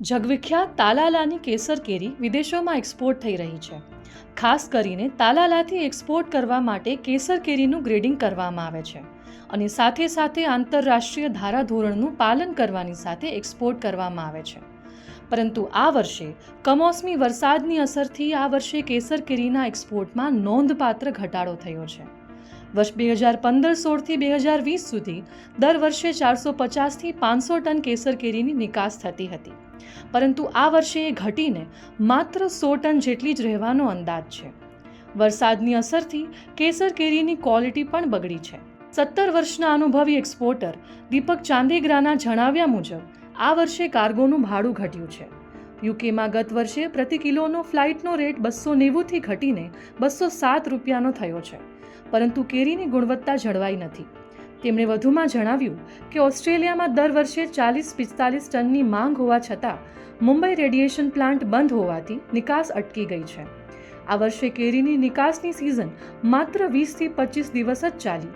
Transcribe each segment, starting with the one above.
જગવિખ્યાત તાલાલાની કેસર કેરી વિદેશોમાં એક્સપોર્ટ થઈ રહી છે. ખાસ કરીને તાલાલાથી એક્સપોર્ટ કરવા માટે કેસર કેરીનું ગ્રેડિંગ કરવામાં આવે છે અને સાથે સાથે આંતરરાષ્ટ્રીય ધારાધોરણનું પાલન કરવાની સાથે એક્સપોર્ટ કરવામાં આવે છે. પરંતુ આ વર્ષે કમોસમી વરસાદની અસરથી આ વર્ષે કેસર કેરીના એક્સપોર્ટમાં નોંધપાત્ર ઘટાડો થયો છે. વર્ષ બે હજાર પંદર સોળથી બે હજાર વીસ સુધી દર વર્ષે ચારસો પચાસથી પાંચસો ટન કેસર કેરીની નિકાસ થતી હતી. પરંતુ આ વર્ષે એ ઘટીને માત્ર સો ટન જેટલી જ રહેવાનો અંદાજ છે. વરસાદની અસરથી કેસર કેરીની ક્વોલિટી પણ બગડી છે. સત્તર વર્ષના અનુભવી એક્સપોર્ટર દીપક ચાંદીગ્રાના જણાવ્યા મુજબ, આ વર્ષે કાર્ગોનું ભાડું ઘટ્યું છે. યુકેમાં ગત વર્ષે પ્રતિ કિલોનો ફ્લાઇટનો રેટ બસો નેવુંથી ઘટીને બસો સાત રૂપિયાનો થયો છે. પરંતુ કેરીની ગુણવત્તા જળવાઈ નથી. તેમણે વધુમાં જણાવ્યું કે ઓસ્ટ્રેલિયામાં દર વર્ષે ચાલીસ પિસ્તાલીસ ટનની માંગ હોવા છતાં મુંબઈ રેડિયેશન પ્લાન્ટ બંધ હોવાથી નિકાસ અટકી ગઈ છે. આ વર્ષે કેરીની નિકાસની સિઝન માત્ર વીસથી પચીસ દિવસ જ ચાલી.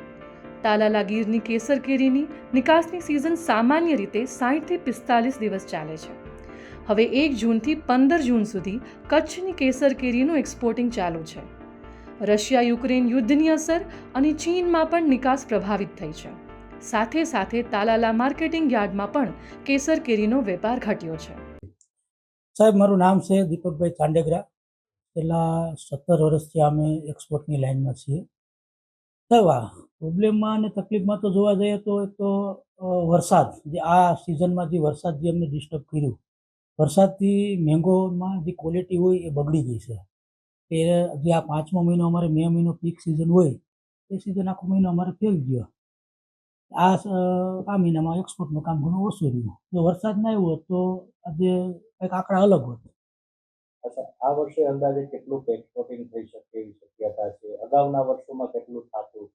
તાલાલા ગીરની કેસર કેરીની નિકાસની સિઝન સામાન્ય રીતે સાહીઠથી પિસ્તાલીસ દિવસ ચાલે છે. હવે એક જૂનથી પંદર જૂન સુધી કચ્છની કેસર કેરીનું એક્સપોર્ટિંગ ચાલુ છે. રશિયા યુક્રેન યુદ્ધની અસર અને ચીનમાં પણ નિકાસ પ્રભાવિત થઈ છે. સાથે સાથે તાલાલા માર્કેટિંગ યાર્ડમાં પણ કેસર કેરીનો વેપાર ઘટ્યો છે. સાહેબ, મારું નામ છે દીપકભાઈ ચાંડેગરા. છેલ્લા સત્તર વર્ષથી અમે એક્સપોર્ટની લાઇનમાં છીએ. સાહેબ, આ પ્રોબ્લેમમાં અને તકલીફમાં તો જોવા જઈએ તો એક તો વરસાદ, જે આ સિઝનમાં જે વરસાદ જે અમને ડિસ્ટર્બ કર્યું વરસાદથી મેંગોમાં જે ક્વોલિટી હોય એ બગડી ગઈ છે. એ જે આ પાંચમો મહિનો અમારે મે મહિનો પીક સિઝન હોય, એ સિઝન આખો મહિનો અમારે ફેલ ગયો. આ આ મહિનામાં એક્સપોર્ટનું કામ ઘણું ઓછું રહ્યું. જો વરસાદ ના આવ્યો તો આજે કંઈક આંકડા અલગ હોત. અચ્છા, આ વર્ષે અંદાજે કેટલું એક્સપોર્ટિંગ થઈ શકે એવી શક્યતા છે? અગાઉના વર્ષોમાં કેટલું થતું?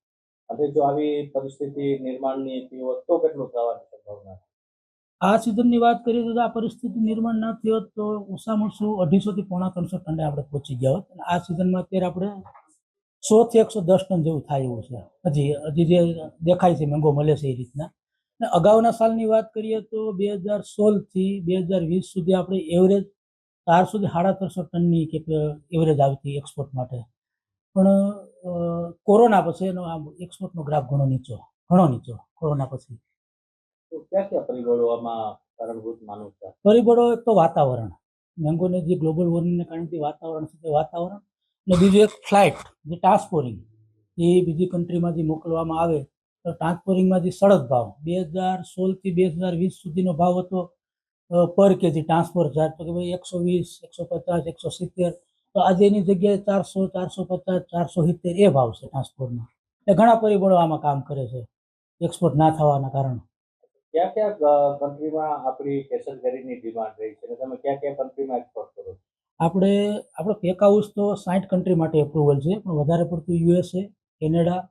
અને જો આવી પરિસ્થિતિ નિર્માણની હતી હોત તો કેટલું થવાની સંભાવના? આ સિઝનની વાત કરીએ તો આ પરિસ્થિતિ નિર્માણ ન થઈ હોત તો ઓછામાં ઓછું અઢીસોથી પોણા ત્રણસો ટને આપણે પહોંચી ગયા હોત. આ સિઝનમાં અત્યારે આપણે સોથી એકસો દસ ટન જેવું થાય એવું છે. હજી હજી જે દેખાય છે મેંગો મળે છે એ રીતના. અગાઉના સાલની વાત કરીએ તો બે હજાર સોળથી બે હજાર વીસ સુધી આપણે એવરેજ ચારસોથી સાડા ત્રણસો ટનની કે એવરેજ આવતી એક્સપોર્ટ માટે. પણ કોરોના પછી એનો આ એક્સપોર્ટનો ગ્રાફ ઘણો નીચો ઘણો નીચો, કોરોના પછી. ક્યાં ક્યાં પરિબળો આમાં કારણભૂત માનું છે પરિબળો એક તો વાતાવરણ. મેંગોને જે ગ્લોબલ વોર્મિંગને કારણે વાતાવરણ છે તે વાતાવરણ. અને બીજું એક ફ્લાઇટ, જે ટ્રાન્સપોરિંગ. એ બીજી કન્ટ્રીમાં જે મોકલવામાં આવે, તો ટ્રાન્સપોરિંગમાં જે સડક ભાવ, બે હજાર સોળથી બે હજાર વીસ સુધીનો ભાવ હતો પર કેજી ટ્રાન્સપોર્ટ ચાર્જ. તો કે ભાઈ એકસો વીસ, એકસો પચાસ, એકસો સિત્તેર, તો આજે એની જગ્યાએ ચારસો ચારસો પચાસ, ચારસો સિત્તેર એ ભાવ છે ટ્રાન્સપોર્ટમાં. એટલે ઘણા પરિબળો આમાં કામ કરે છે, એક્સપોર્ટ ના થવાના કારણે. ક્યાં ક્યાં કન્ટ્રીમાં આપણી કેસર કેરીની ડિમાન્ડ રહી છે? અને તમે કયા ક્યાં કન્ટ્રીમાં એક્સપોર્ટ કરો છો? આપણે આપણો પેક હાઉસ તો સાઠ કન્ટ્રી માટે એપ્રુવલ છે પણ વધારે પડતું USA Canada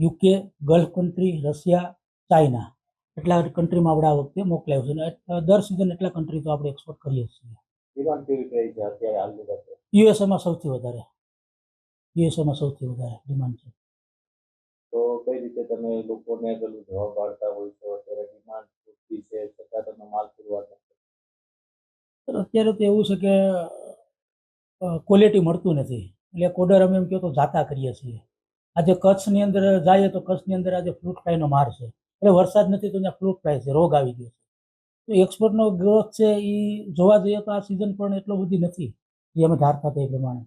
UK Gulf country Russia China એટલા કન્ટ્રીમાં આપણે આ વખતે મોકલાવ્યું છે. અને દર સિઝન એટલા કન્ટ્રી તો આપણે એક્સપોર્ટ કરીએ છીએ. ડિમાન્ડ કેવી રહી છે અત્યારે હાલની યુએસએમાં સૌથી વધારે. યુએસએમાં સૌથી વધારે ડિમાન્ડ છે. તો કઈ રીતે તમે લોકોને પેલું જવાબ પાડતા હોય છો? અત્યારે ડિમાન્ડ પૂરતી છે, છતાં તમે માલ પૂરવા અત્યારે તો એવું છે કે ક્વોલિટી મળતું નથી. એટલે કોડર અમે એમ કહો તો જાતા કરીએ છીએ. આજે કચ્છની અંદર જઈએ તો કચ્છની અંદર આજે ફ્રૂટ ફ્લાયનો માર છે. એટલે વરસાદ નથી તો ત્યાં ફ્રૂટ ફ્લાય છે, રોગ આવી ગયો છે. તો એક્સપોર્ટનો ગ્રોથ છે એ જોવા જઈએ તો આ સિઝન પણ એટલો બધી નથી. જે અમે ધારતા હતા એ પ્રમાણે.